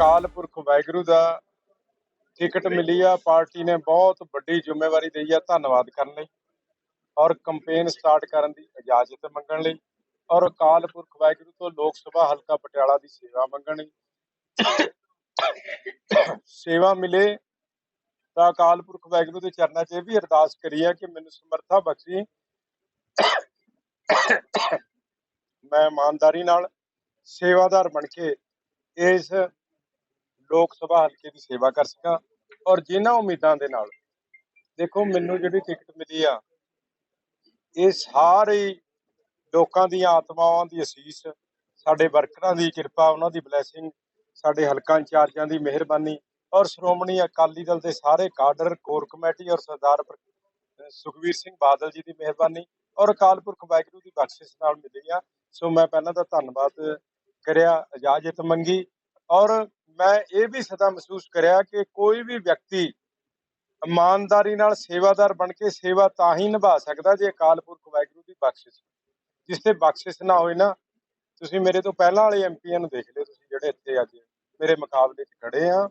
ਅਕਾਲ ਪੁਰਖ ਵਾਹਿਗੁਰੂ ਦਾ ticket ਮਿਲੀ ਆ। Party ਨੇ ਬਹੁਤ ਵੱਡੀ ਜ਼ਿੰਮੇਵਾਰੀ ਲਈ ਆ ਧੰਨਵਾਦ ਕਰਨ ਲਈ ਔਰ ਕੰਪੇਨ ਸਟਾਰਟ ਕਰਨ ਦੀ ਇਜਾਜ਼ਤ ਮੰਗਣ ਲਈ ਔਰ ਅਕਾਲ ਪੁਰਖ ਵਾਹਿਗੁਰੂ ਤੋਂ ਲੋਕ ਸਭਾ ਹਲਕਾ ਪਟਿਆਲਾ ਦੀ ਸੇਵਾ ਮੰਗਣ ਲਈ ਸੇਵਾ ਮਿਲੇ ਤਾਂ ਅਕਾਲ ਪੁਰਖ ਵਾਹਿਗੁਰੂ ਦੇ ਚਰਨਾਂ 'ਚ ਇਹ ਵੀ ਅਰਦਾਸ ਕਰੀ ਆ ਕਿ ਮੈਨੂੰ ਸਮਰੱਥਾ ਬਖਸ਼ੀ। ਮੈਂ ਇਮਾਨਦਾਰੀ ਨਾਲ ਸੇਵਾਦਾਰ ਬਣ ਕੇ ਇਸ ਲੋਕ ਸਭਾ ਹਲਕੇ ਦੀ ਸੇਵਾ ਕਰ ਸਕਾਂ ਔਰ ਜਿਨ੍ਹਾਂ ਉਮੀਦਾਂ ਦੇ ਨਾਲ। ਦੇਖੋ, ਮੈਨੂੰ ਜਿਹੜੀ ਟਿਕਟ ਮਿਲੀ ਆ, ਇਹ ਸਾਰੇ ਲੋਕਾਂ ਦੀਆਂ ਆਤਮਾਵਾਂ ਦੀ ਅਸੀਸ, ਸਾਡੇ ਵਰਕਰਾਂ ਦੀ ਕਿਰਪਾ, ਉਹਨਾਂ ਦੀ ਬਲੇਸਿੰਗ ਸਾਡੇ ਹਲਕਾ ਇੰਚਾਰਜਾਂ ਦੀ ਮਿਹਰਬਾਨੀ ਔਰ ਸ਼੍ਰੋਮਣੀ ਅਕਾਲੀ ਦਲ ਦੇ ਸਾਰੇ ਕਾਡਰ, ਕੋਰ ਕਮੇਟੀ ਔਰ ਸਰਦਾਰ ਪ੍ਰ- ਸੁਖਬੀਰ ਸਿੰਘ ਬਾਦਲ ਜੀ ਦੀ ਮਿਹਰਬਾਨੀ ਔਰ ਅਕਾਲ ਪੁਰਖ ਵਾਹਿਗੁਰੂ ਦੀ ਬਖਸ਼ਿਸ਼ ਨਾਲ ਮਿਲੀ ਆ। ਸੋ ਮੈਂ ਪਹਿਲਾਂ ਤਾਂ ਧੰਨਵਾਦ ਕਰਿਆ, ਇਜਾਜ਼ਤ ਮੰਗੀ ਔਰ ਮੈਂ ਇਹ ਵੀ ਸਦਾ ਮਹਿਸੂਸ ਕਰਿਆ ਕਿ ਕੋਈ ਵੀ ਵਿਅਕਤੀ ਇਮਾਨਦਾਰੀ ਨਾਲ ਸੇਵਾਦਾਰ ਬਣ ਕੇ ਸੇਵਾ ਤਾਂ ਹੀ ਨਿਭਾ ਸਕਦਾ ਜੇ ਅਕਾਲ ਪੁਰਖ ਵਾਹਿਗੁਰੂ ਦੀ ਬਖਸ਼ਿਸ਼ ਜਿਸ ਤੇ ਬਖਸ਼ਿਸ਼ ਨਾ ਹੋਏ ਨਾ, ਤੁਸੀਂ ਮੇਰੇ ਤੋਂ ਪਹਿਲਾਂ ਵਾਲੇ ਐਮਪੀਆਂ ਨੂੰ ਦੇਖ ਲਿਓ, ਤੁਸੀਂ ਜਿਹੜੇ ਇੱਥੇ ਅੱਜ ਮੇਰੇ ਮੁਕਾਬਲੇ 'ਚ ਖੜੇ ਆ।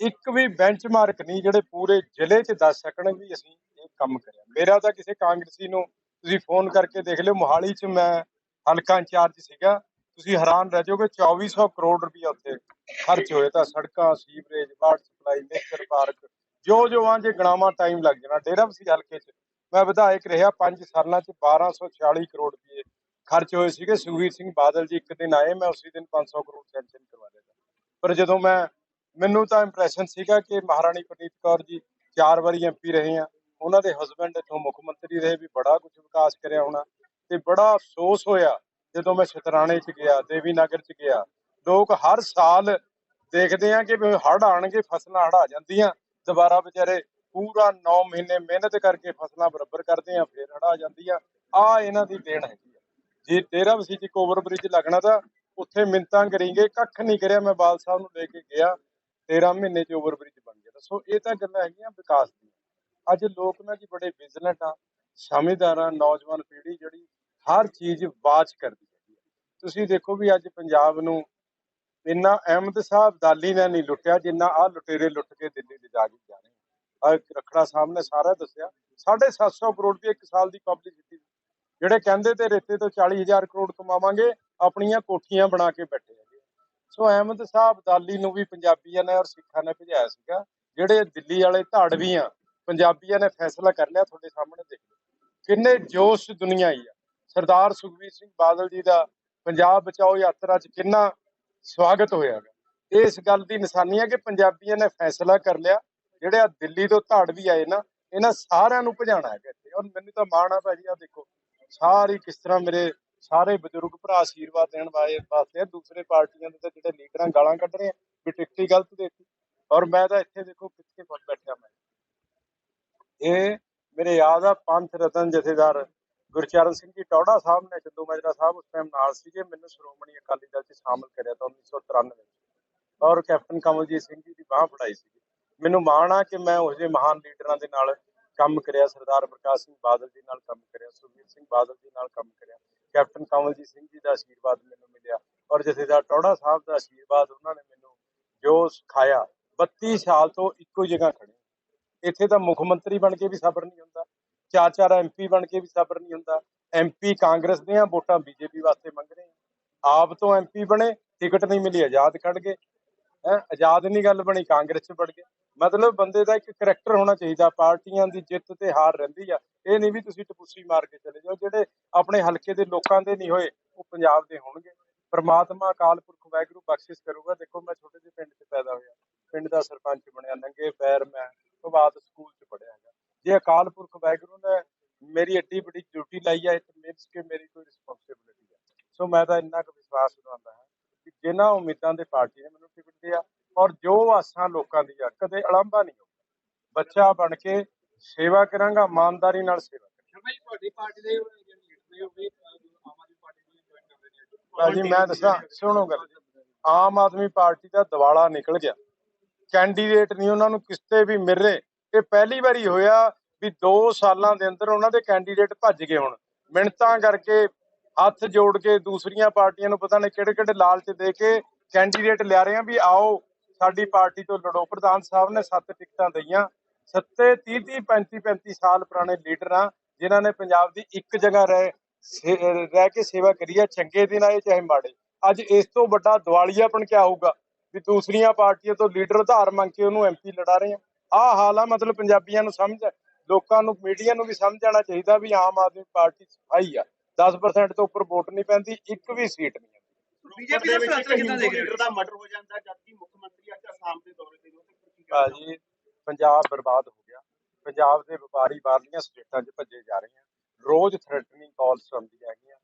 ਇੱਕ ਵੀ ਬੈਂਚਮਾਰਕ ਨਹੀਂ ਜਿਹੜੇ ਪੂਰੇ ਜ਼ਿਲ੍ਹੇ 'ਚ ਦੱਸ ਸਕਣ ਵੀ ਅਸੀਂ ਇਹ ਕੰਮ ਕਰਿਆ। ਮੇਰਾ ਤਾਂ ਕਿਸੇ ਕਾਂਗਰਸੀ ਨੂੰ ਤੁਸੀਂ ਫੋਨ ਕਰਕੇ ਦੇਖ ਲਿਓ, ਮੋਹਾਲੀ 'ਚ ਮੈਂ ਹਲਕਾ ਇੰਚਾਰਜ ਸੀਗਾ। ਤੁਸੀਂ ਹੈਰਾਨ ਰਹਿ ਜਾਓਗੇ 2400 ਕਰੋੜ ਰੁਪਇਆ ਉੱਥੇ ਖਰਚ ਹੋਏ ਤਾਂ ਸੜਕਾਂ, sewerage water supply nature park ਜੋ ਜੋ ਆਂ ਜੇ ਗਣਾਵਾਂ ਟਾਈਮ ਲੱਗ ਜਾਣਾ, ਡੇਰਾ ਬਸੀ ਹਲਕੇ 'ਚ ਮੈਂ ਵਿਧਾਇਕ ਰਿਹਾ 5 ਸਾਲਾਂ 'ਚ 1246 ਕਰੋੜ ਰੁਪਏ ਖਰਚ ਹੋਏ ਸੀਗੇ ਸੁਖਵੀਰ ਸਿੰਘ ਬਾਦਲ ਜੀ ਇੱਕ ਦਿਨ ਆਏ, ਮੈਂ ਉਸੇ ਦਿਨ 500 ਕਰੋੜ ਸੈਂਕਸ਼ਨ ਕਰਵਾ ਦਿੱਤਾ ਪਰ ਜਦੋਂ ਮੈਂ, ਮੈਨੂੰ ਤਾਂ ਇੰਪ੍ਰੈਸ਼ਨ ਸੀਗਾ ਕਿ ਮਹਾਰਾਣੀ ਪ੍ਰਨੀਤ ਕੌਰ ਜੀ ਚਾਰ ਵਾਰੀ ਐਮਪੀ ਰਹੇ ਆ, ਉਹਨਾਂ ਦੇ ਹਸਬੰਡ ਇੱਥੋਂ ਮੁੱਖ ਮੰਤਰੀ ਰਹੇ ਵੀ ਬੜਾ ਕੁਝ ਵਿਕਾਸ ਕਰਿਆ ਹੋਣਾ ਤੇ ਬੜਾ ਅਫਸੋਸ ਹੋਇਆ ਜਦੋਂ ਮੈਂ ਸ਼ਤਰਾਣੇ 'ਚ ਗਿਆ ਦੇਵੀ ਨਗਰ 'ਚ ਗਿਆ, ਲੋਕ ਹਰ ਸਾਲ ਦੇਖਦੇ ਆ ਕਿ ਹੜ ਹੜ੍ਹ ਆਣਗੇ ਫਸਲਾਂ ਹੜਾ ਜਾਂਦੀਆਂ, ਦੁਬਾਰਾ ਵਿਚਾਰੇ ਪੂਰਾ 9 ਮਹੀਨੇ ਮਿਹਨਤ ਕਰਕੇ ਫਸਲਾਂ ਬਰਾਬਰ ਕਰਦੇ ਆ, ਫਿਰ ਹੜਾ ਆ ਜਾਂਦੀਆਂ। ਆ ਇਹਨਾਂ ਦੀ ਦੇਣ ਹੈਗੀ ਆ। ਜੇ ਤੇਰਾ ਵਸੀ ਚ ਓਵਰ ਬ੍ਰਿਜ ਲੱਗਣਾ ਤਾਂ ਉੱਥੇ ਮਿੰਤਾਂ ਕਰੀਂਗੇ, ਕੱਖ ਨਹੀਂ ਕਰਿਆ, ਮੈਂ ਬਾਲ ਸਾਹਿਬ ਨੂੰ ਲੈ ਕੇ ਗਿਆ 13 ਮਹੀਨੇ ਚ ਓਵਰ ਬ੍ਰਿਜ ਬਣ ਗਿਆ। ਸੋ ਇਹ ਤਾਂ ਗੱਲਾਂ ਹੈਗੀਆਂ ਵਿਕਾਸ ਦੀਆਂ। ਅੱਜ ਲੋਕ ਨਾ ਜੀ ਬੜੇ ਵਿਜੀਲੈਂਟ ਆ, ਸਮਝਦਾਰ ਆ, ਨੌਜਵਾਨ ਪੀੜ੍ਹੀ ਜਿਹੜੀ ਹਰ ਚੀਜ਼ ਬਾਚ ਕਰਦੀ ਹੈਗੀ ਤੁਸੀਂ ਦੇਖੋ ਵੀ ਅੱਜ ਪੰਜਾਬ ਨੂੰ ਇੰਨਾ ਅਹਿਮਦ ਸਾਹਿਬ ਦਾਲੀ ਨੇ ਨਹੀਂ ਲੁੱਟਿਆ ਜਿੰਨਾ ਆਹ ਲੁਟੇਰੇ ਲੁੱਟ ਕੇ ਦਿੱਲੀ ਦੇ ਕੇ ਜਾ ਰਹੇ ਆ। ਰਖੜਾ ਸਾਹਿਬ ਨੇ ਸਾਰਾ ਦੱਸਿਆ। 750 ਕਰੋੜ ਦੀ ਇੱਕ ਸਾਲ ਦੀ ਪਬਲਿਸਿਟੀ ਜਿਹੜੇ ਕਹਿੰਦੇ ਤੇ ਰੇਤੇ ਤੋਂ 40000 ਕਰੋੜ ਕਮਾਵਾਂਗੇ, ਆਪਣੀਆਂ ਕੋਠੀਆਂ ਬਣਾ ਕੇ ਬੈਠੇ ਹੈਗੇ ਸੋ ਅਹਿਮਦ ਸਾਹਿਬ ਦਾਲੀ ਨੂੰ ਵੀ ਪੰਜਾਬੀਆਂ ਨੇ ਔਰ ਸਿੱਖਾਂ ਨੇ ਭਜਾਇਆ ਸੀਗਾ। ਜਿਹੜੇ ਦਿੱਲੀ ਵਾਲੇ ਧੜ ਵੀ ਆ, ਪੰਜਾਬੀਆਂ ਨੇ ਫੈਸਲਾ ਕਰ ਲਿਆ ਤੁਹਾਡੇ ਸਾਹਮਣੇ ਦੇਖ ਲਓ। ਕਿੰਨੇ ਜੋਸ਼ ਦੁਨੀਆ ਹੀ ਆ। ਸਰਦਾਰ ਸੁਖਬੀਰ ਸਿੰਘ ਬਾਦਲ ਜੀ ਦਾ ਪੰਜਾਬ ਬਚਾਓ ਯਾਤਰਾ 'ਚ ਕਿੰਨਾ ਸਵਾਗਤ ਹੋਇਆ ਇਸ ਗੱਲ ਦੀ ਨਿਸ਼ਾਨੀ ਹੈ ਕਿ ਪੰਜਾਬੀਆਂ ਨੇ ਫੈਸਲਾ ਕਰ ਲਿਆ, ਜਿਹੜੇ ਆ ਦਿੱਲੀ ਤੋਂ ਧੜ ਵੀ ਆਏ ਨਾ, ਇਹਨਾਂ ਸਾਰਿਆਂ ਨੂੰ ਭਜਾਣਾ ਹੈਗਾ ਇੱਥੇ। ਔਰ ਮੈਨੂੰ ਤਾਂ ਮਾਣ ਆ ਭਾਜੀ ਆ ਦੇਖੋ, ਸਾਰੀ ਕਿਸ ਤਰ੍ਹਾਂ ਮੇਰੇ ਸਾਰੇ ਬਜ਼ੁਰਗ ਭਰਾ ਆਸ਼ੀਰਵਾਦ ਦੇਣ ਵਾਲੇ ਵਾਸਤੇ ਦੂਸਰੇ ਪਾਰਟੀਆਂ ਦੇ ਤਾਂ ਜਿਹੜੇ ਲੀਡਰਾਂ ਗਾਲਾਂ ਕੱਢ ਰਹੇ ਆ, ਵੀ ਟਿਕਟ ਹੀ ਗਲਤ ਦੇਤੀ। ਔਰ ਮੈਂ ਤਾਂ ਇੱਥੇ ਦੇਖੋ ਕਿੱਥੇ ਫਸ ਬੈਠਿਆ ਮੈਂ। ਇਹ ਮੇਰੇ ਯਾਦ ਆ ਪੰਥ ਰਤਨ ਜਥੇਦਾਰ ਗੁਰਚਰਨ ਸਿੰਘ ਜੀ ਟੌੜਾ ਸਾਹਿਬ ਨੇ ਚੰਦੂ ਮਾਜਰਾ ਸਾਹਿਬ ਉਸ ਟਾਈਮ ਨਾਲ ਸੀਗੇ, ਮੈਨੂੰ ਸ਼੍ਰੋਮਣੀ ਅਕਾਲੀ ਦਲ 'ਚ ਸ਼ਾਮਲ ਕਰਿਆ ਤਾਂ 1993 ਵਿੱਚ ਔਰ ਕੈਪਟਨ ਕਮਲਜੀਤ ਸਿੰਘ ਜੀ ਦੀ ਬਾਹ ਫੜਾਈ ਸੀ ਮੈਨੂੰ ਮਾਣ ਆ ਕਿ ਮੈਂ ਉਹ ਜਿਹੇ ਮਹਾਨ ਲੀਡਰਾਂ ਦੇ ਨਾਲ ਕੰਮ ਕਰਿਆ, ਸਰਦਾਰ ਪ੍ਰਕਾਸ਼ ਸਿੰਘ ਬਾਦਲ ਜੀ ਨਾਲ ਕੰਮ ਕਰਿਆ ਸੁਖਬੀਰ ਸਿੰਘ ਬਾਦਲ ਜੀ ਨਾਲ ਕੰਮ ਕਰਿਆ, ਕੈਪਟਨ ਕਮਲਜੀਤ ਸਿੰਘ ਜੀ ਦਾ ਆਸ਼ੀਰਵਾਦ ਮੈਨੂੰ ਮਿਲਿਆ ਔਰ ਜਥੇਦਾਰ ਟੌੜਾ ਸਾਹਿਬ ਦਾ ਆਸ਼ੀਰਵਾਦ ਉਹਨਾਂ ਨੇ ਮੈਨੂੰ ਜੋ ਸਿਖਾਇਆ 32 ਸਾਲ ਤੋਂ ਇੱਕੋ ਜਗ੍ਹਾ ਖੜੇ। ਇੱਥੇ ਤਾਂ ਮੁੱਖ ਮੰਤਰੀ ਬਣ ਕੇ ਵੀ ਸਬਰ ਨਹੀਂ ਹੁੰਦਾ। ਚਾਰ ਚਾਰ ਐਮਪੀ ਬਣ ਕੇ ਵੀ ਸਬਰ ਨਹੀਂ ਹੁੰਦਾ। ਐਮਪੀ ਕਾਂਗਰਸ ਦੀਆਂ ਵੋਟਾਂ ਬੀਜੇਪੀ ਵਾਸਤੇ ਮੰਗ ਰਹੇ ਆਪ ਤੋਂ ਐਮਪੀ ਬਣੇ, ਟਿਕਟ ਨਹੀਂ ਮਿਲੀ, ਆਜ਼ਾਦ ਕੱਢ ਗਏ। ਹੈ, ਆਜ਼ਾਦ ਨਹੀਂ ਗੱਲ ਬਣੀ, ਕਾਂਗਰਸ ਚ ਵੜ ਗਏ। ਮਤਲਬ ਬੰਦੇ ਦਾ ਇੱਕ ਕਰੈਕਟਰ ਹੋਣਾ ਚਾਹੀਦਾ, ਪਾਰਟੀਆਂ ਦੀ ਜਿੱਤ ਤੇ ਹਾਰ ਰਹਿੰਦੀ ਆ। ਇਹ ਨਹੀਂ ਵੀ ਤੁਸੀਂ ਟਪੂਸੀ ਮਾਰ ਕੇ ਚਲੇ ਜਾਓ, ਜਿਹੜੇ ਆਪਣੇ ਹਲਕੇ ਦੇ ਲੋਕਾਂ ਦੇ ਨਹੀਂ ਹੋਏ, ਉਹ ਪੰਜਾਬ ਦੇ ਹੋਣਗੇ। ਪਰਮਾਤਮਾ ਅਕਾਲ ਪੁਰਖ ਵਾਹਿਗੁਰੂ ਬਖਸ਼ਿਸ਼ ਕਰੂਗਾ। ਦੇਖੋ, ਮੈਂ ਛੋਟੇ ਜਿਹੇ ਪਿੰਡ 'ਚ ਪੈਦਾ ਹੋਇਆ। ਪਿੰਡ ਦਾ ਸਰਪੰਚ ਬਣਿਆ, ਨੰਗੇ ਪੈਰ ਮੈਂ ਪ੍ਰਭਾਤ ਸਕੂਲ 'ਚ ਪੜਿਆ ਜੇ ਅਕਾਲ ਪੁਰਖ ਵਾਹਿਗੁਰੂ ਨੇ ਮੇਰੀ ਏਡੀ ਵੱਡੀ ਡਿਊਟੀ ਲਾਈ ਹੈ ਇਟ ਮੀਨਸ ਕਿ ਮੇਰੀ ਕੋਈ ਰਿਸਪੌਂਸਿਬਿਲਿਟੀ ਹੈ ਸੋ ਮੈਂ ਤਾਂ ਇੰਨਾ ਕੁ ਵਿਸ਼ਵਾਸ ਦਿਵਾਉਂਦਾ ਹਾਂ ਕਿ ਜਿਨ੍ਹਾਂ ਉਮੀਦਾਂ ਦੇ ਪਾਰਟੀ ਨੇ ਮੈਨੂੰ ਟਿਕਟ ਦਿਆ ਔਰ ਜੋ ਆਸਾਂ ਲੋਕਾਂ ਦੀ ਆ ਕਦੇ ਅਲੰਭਾ ਨਹੀਂ ਹੋਊਗਾ। ਬੱਚਾ ਬਣ ਕੇ ਸੇਵਾ ਕਰਾਂਗਾ ਇਮਾਨਦਾਰੀ ਨਾਲ ਸੇਵਾ ਕਰਾਂਗਾ। ਜੀ ਤੁਹਾਡੀ ਪਾਰਟੀ ਦੇ ਭਾਜੀ ਮੈਂ ਦੱਸਾਂ ਸੁਣੋ ਗੱਲ ਆਮ ਆਦਮੀ ਪਾਰਟੀ ਦਾ ਦਿਵਾਲਾ ਨਿਕਲ ਗਿਆ। ਕੈਂਡੀਡੇਟ ਨਹੀਂ ਉਹਨਾਂ ਨੂੰ ਕਿਸਤੇ ਵੀ ਮਿਲ। ਰਹੇ ਇਹ ਪਹਿਲੀ ਵਾਰੀ ਹੋਇਆ ਵੀ 2 ਸਾਲਾਂ ਦੇ ਅੰਦਰ ਉਹਨਾਂ ਦੇ ਕੈਂਡੀਡੇਟ ਭੱਜ ਗਏ ਹੁਣ। ਮਿੰਟਾਂ ਕਰਕੇ ਹੱਥ ਜੋੜ ਕੇ ਦੂਸਰੀਆਂ ਪਾਰਟੀਆਂ ਨੂੰ ਪਤਾ ਨਹੀਂ ਕਿਹੜੇ ਕਿਹੜੇ ਲਾਲਚ ਦੇ ਕੇ ਕੈਂਡੀਡੇਟ ਲਿਆ ਰਹੇ ਆ ਵੀ ਆਓ, ਸਾਡੀ ਪਾਰਟੀ ਤੋਂ ਲੜੋ। ਪ੍ਰਧਾਨ ਸਾਹਿਬ ਨੇ ਸੱਤ ਟਿਕਟਾਂ ਦਈਆਂ। ਸੱਤੇ 30 30 35 35 ਸਾਲ ਪੁਰਾਣੇ ਲੀਡਰ ਆ ਜਿਨ੍ਹਾਂ ਨੇ ਪੰਜਾਬ ਦੀ ਇੱਕ ਜਗ੍ਹਾ ਰਹਿ, ਸੇ- ਰਹਿ ਕੇ ਸੇਵਾ ਕਰੀ ਹੈ, ਚੰਗੇ ਦਿਨ ਆਏ ਚਾਹੇ ਮਾੜੇ। ਅੱਜ ਇਸ ਤੋਂ ਵੱਡਾ ਦਿਵਾਲੀਆਪਣ ਕਿਆ ਹੋਊਗਾ? ਵੀ ਦੂਸਰੀਆਂ ਪਾਰਟੀਆਂ ਤੋਂ ਲੀਡਰ ਉਧਾਰ ਮੰਗ ਕੇ ਉਹਨੂੰ ਐਮਪੀ ਲੜਾ ਰਹੇ ਆ ਆਹ ਹਾਲ ਆ ਮਤਲਬ ਪੰਜਾਬੀਆਂ ਨੂੰ ਸਮਝ ਲੋਕਾਂ ਨੂੰ ਮੀਡੀਆ ਨੂੰ ਵੀ ਸਮਝ ਆਉਣਾ ਚਾਹੀਦਾ ਵੀ ਆਮ ਆਦਮੀ ਪਾਰਟੀ ਸਫ਼ਾਈ ਆ। 10% ਤੋਂ ਉੱਪਰ ਵੋਟ ਨਹੀਂ ਪੈਂਦੀ ਇੱਕ ਵੀ ਸੀਟ ਨਹੀਂ ਆਉਂਦੀ ਬੀਜੇਪੀ ਦਾ ਫੈਸਲਾ ਕਿੱਦਾਂ ਦੇਖ ਰਹੇ ਹੋ? ਦਾ ਮਰਡਰ ਹੋ ਜਾਂਦਾ ਜਦਕਿ ਮੁੱਖ ਮੰਤਰੀ ਅੱਜ ਆਸਾਮ ਦੇ ਦੌਰੇ ਤੇ ਭਾਜੀ ਪੰਜਾਬ ਬਰਬਾਦ ਹੋ ਗਿਆ। ਪੰਜਾਬ ਦੇ ਵਪਾਰੀ ਬਾਹਰਲੀਆਂ ਸਟੇਟਾਂ 'ਚ ਭੱਜੇ ਜਾ ਰਹੇ ਆ। ਰੋਜ਼ ਥ੍ਰੈਟਨਿੰਗ ਕਾਲਸ ਆਉਂਦੀਆਂ ਹੈਗੀਆਂ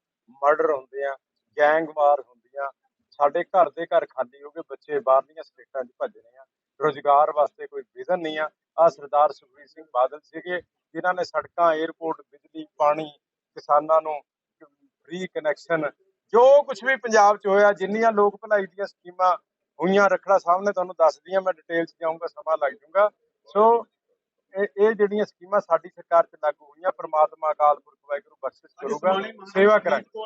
ਮਰਡਰ ਹੁੰਦੇ ਆ ਗੈਂਗਵਾਰ ਹੁੰਦੀਆਂ। ਸਾਡੇ ਘਰ ਦੇ ਘਰ ਖਾਲੀ ਹੋ ਗਏ ਬੱਚੇ ਬਾਹਰਲੀਆਂ ਸਟੇਟਾਂ 'ਚ ਭੱਜ ਰਹੇ ਆ। ਰੋਜ਼ਗਾਰ ਵਾਸਤੇ ਕੋਈ ਵਿਜ਼ਨ ਨਹੀਂ ਆ। ਆ ਸਰਦਾਰ ਸੁਖਬੀਰ ਸਿੰਘ ਬਾਦਲ ਸੀਗੇ ਜਿਨ੍ਹਾਂ ਨੇ ਸੜਕਾਂ 에ਅਰਪੋਰਟ ਬਿਜਲੀ ਪਾਣੀ ਕਿਸਾਨਾਂ ਨੂੰ ਫ੍ਰੀ ਕਨੈਕਸ਼ਨ ਜੋ ਕੁਝ ਵੀ ਪੰਜਾਬ 'ਚ ਹੋਇਆ ਜਿੰਨੀਆਂ ਲੋਕ ਭਲਾਈ ਦੀਆਂ ਸਕੀਮਾਂ ਹੋਈਆਂ ਰੱਖੜਾ ਸਾਹਿਬ ਨੇ ਤੁਹਾਨੂੰ ਦੱਸ ਦਿੱਤੀਆਂ ਮੈਂ ਡਿਟੇਲ 'ਚ ਜਾਊਂਗਾ ਸਮਾਂ ਲੱਗ ਜਾਊਗਾ। ਸੋ ਇਹ ਇਹ ਜਿਹੜੀਆਂ ਸਕੀਮਾਂ ਸਾਡੀ ਸਰਕਾਰ 'ਚ ਲਾਗੂ ਹੋਈਆਂ ਪ੍ਰਮਾਤਮਾ ਅਕਾਲ ਪੁਰਖ ਵਾਹਿਗੁਰੂ ਬਖਸ਼ਿਸ਼ ਕਰੂਗਾ ਸੇਵਾ ਕਰਾਂਗੇ।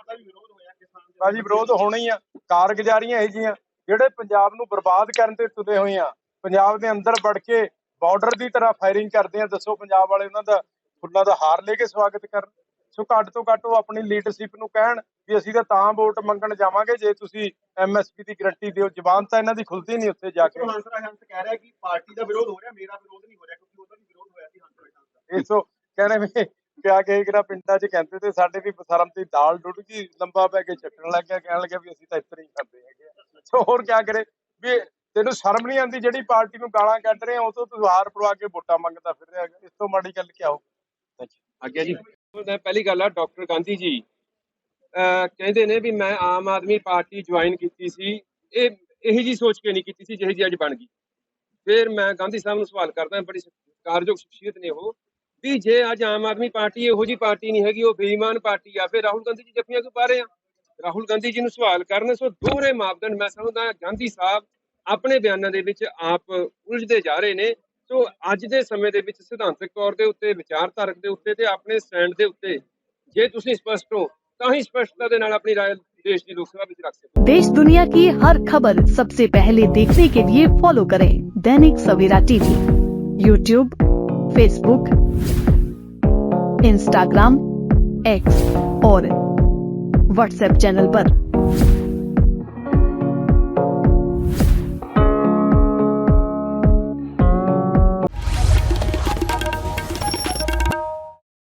ਭਾਜੀ ਵਿਰੋਧ ਹੋਣਾ ਹੀ ਆ ਕਾਰਗੁਜ਼ਾਰੀਆਂ ਇਹ ਜੀਆਂ ਜਿਹੜੇ ਪੰਜਾਬ ਨੂੰ ਬਰਬਾਦ ਕਰਨ ਤੇ ਤੁਲੇ ਹੋਏ ਆ ਪੰਜਾਬ ਦੇ ਅੰਦਰ ਵੜ ਕੇ ਬਾਰਡਰ ਦੀ ਤਰ੍ਹਾਂ ਫਾਇਰਿੰਗ ਕਰਦੇ ਆ ਦੱਸੋ ਪੰਜਾਬ ਵਾਲੇ ਉਹਨਾਂ ਦਾ ਫੁੱਲਾਂ ਦਾ ਹਾਰ ਲੈ ਕੇ ਸਵਾਗਤ ਕਰਨ। ਸੋ ਘੱਟ ਤੋਂ ਘੱਟ ਉਹ ਆਪਣੀ ਲੀਡਰਸ਼ਿਪ ਨੂੰ ਕਹਿਣ ਵੀ ਅਸੀਂ ਤਾਂ ਤਾਂ ਵੋਟ ਮੰਗਣ ਜਾਵਾਂਗੇ ਜੇ ਤੁਸੀਂ ਐਮਐਸਪੀ ਦੀ ਗਰੰਟੀ ਦਿਓ ਜ਼ਬਾਨ ਤਾਂ ਇਹਨਾਂ ਦੀ ਖੁੱਲਦੀ ਨਹੀਂ ਉੱਥੇ ਜਾ ਕੇ। ਹੰਸਰਾਜ ਹੰਸ ਕਹਿ ਰਿਹਾ ਕਿ ਪਾਰਟੀ ਦਾ ਵਿਰੋਧ ਹੋ ਰਿਹਾ ਮੇਰਾ ਵਿਰੋਧ ਨਹੀਂ ਹੋ ਰਿਹਾ ਕਿਉਂਕਿ ਉਹਦਾ ਵੀ ਵਿਰੋਧ ਹੋਇਆ ਸੀ ਹੰਸਰਾਜ ਹੰਸ ਦਾ। ਕਹਿੰਦੇ ਵੀ ਕਿਆ ਕਹੇ ਕਿਹੜਾ ਪਿੰਡਾਂ 'ਚ ਕਹਿੰਦੇ ਤੇ ਸਾਡੇ ਵੀ ਬਸਰਮ ਦੀ ਦਾਲ ਡੁੱਲ ਗਈ ਲੰਬਾ ਪੈ ਕੇ ਚੱਟਣ ਲੱਗ ਗਿਆ ਕਹਿਣ ਲੱਗਾ ਵੀ ਅਸੀਂ ਤਾਂ ਇਸ ਤਰ੍ਹਾਂ ਹੀ ਕਰਦੇ ਹੈਗੇ। ਸੋ ਹੋਰ ਕਿਆ ਕਰੇ? ਵੀ ਤੈਨੂੰ ਸ਼ਰਮ ਨਹੀਂ ਆਉਂਦੀ ਜਿਹੜੀ ਪਾਰਟੀ ਨੂੰ ਗਾਲਾਂ ਕੱਢ ਰਹੇ ਉਹ ਤੋਂ ਤੂੰ ਹਾਰ ਪਵਾ ਕੇ ਵੋਟਾਂ ਮੰਗਦਾ ਫਿਰ ਰਿਹਾ। ਇਸ ਤੋਂ ਮਾੜੀ ਗੱਲ ਥੈਂਕ ਯੂ ਆਗਿਆ ਜੀ। ਮੈਂ ਪਹਿਲੀ ਗੱਲ ਆ ਡਾਕਟਰ ਗਾਂਧੀ ਜੀ ਕਹਿੰਦੇ ਨੇ ਵੀ ਮੈਂ ਆਮ ਆਦਮੀ ਪਾਰਟੀ ਜੁਆਇਨ ਕੀਤੀ ਸੀ ਇਹ ਇਹੀ ਜੀ ਸੋਚ ਕੇ ਨਹੀਂ ਕੀਤੀ ਸੀ ਜਿਹੀ ਜੀ ਅੱਜ ਬਣ ਗਈ। ਫਿਰ ਮੈਂ ਗਾਂਧੀ ਸਾਹਿਬ ਨੂੰ ਸਵਾਲ ਕਰਦਾ ਬੜੀ ਸਤਿਕਾਰਯੋਗ ਸ਼ਖਸੀਅਤ ਨੇ ਉਹ ਵੀ ਜੇ ਅੱਜ ਆਮ ਆਦਮੀ ਪਾਰਟੀ ਇਹੋ ਜੀ ਪਾਰਟੀ ਨਹੀਂ ਹੈਗੀ ਉਹ ਬੇਈਮਾਨ ਪਾਰਟੀ ਆ ਫਿਰ ਰਾਹੁਲ ਗਾਂਧੀ ਜੀ ਜੱਫੀਆਂ ਕਿਉਂ ਪਾ ਰਹੇ ਆ? ਰਾਹੁਲ ਗਾਂਧੀ ਜੀ ਨੂੰ ਸਵਾਲ ਕਰਨ ਸੋ ਦੋਹਰੇ ਮਾਪਦੰਡ ਮੈਂ ਸਮਝਦਾ ਗਾਂਧੀ ਸਾਹਿਬ ਆਪਣੇ ਬਿਆਨਾਂ ਦੇ ਵਿੱਚ ਆਪ ਉਲਝਦੇ ਜਾ ਰਹੇ ਨੇ ਸੋ ਅੱਜ ਦੇ ਸਮੇਂ ਦੇ ਵਿੱਚ ਸਿਧਾਂਤਕ ਤੌਰ ਦੇ ਉੱਤੇ ਵਿਚਾਰਧਾਰਕ ਦੇ ਉੱਤੇ ਤੇ ਆਪਣੇ ਸਟੈਂਡ ਦੇ ਉੱਤੇ ਜੇ ਤੁਸੀਂ ਸਪਸ਼ਟ ਹੋ ਤਾਂ ਹੀ ਸਪਸ਼ਟਤਾ ਦੇ ਨਾਲ ਆਪਣੀ ਰਾਏ ਦੇਸ਼ ਦੀ ਲੋਕ ਸਭਾ ਵਿੱਚ ਰੱਖ ਸਕਦੇ ਹੋ देश दुनिया की हर खबर सबसे पहले देखने के लिए फॉलो करें Dainik Savera TV YouTube Facebook Instagram X और व्हाट्सएप चैनल पर।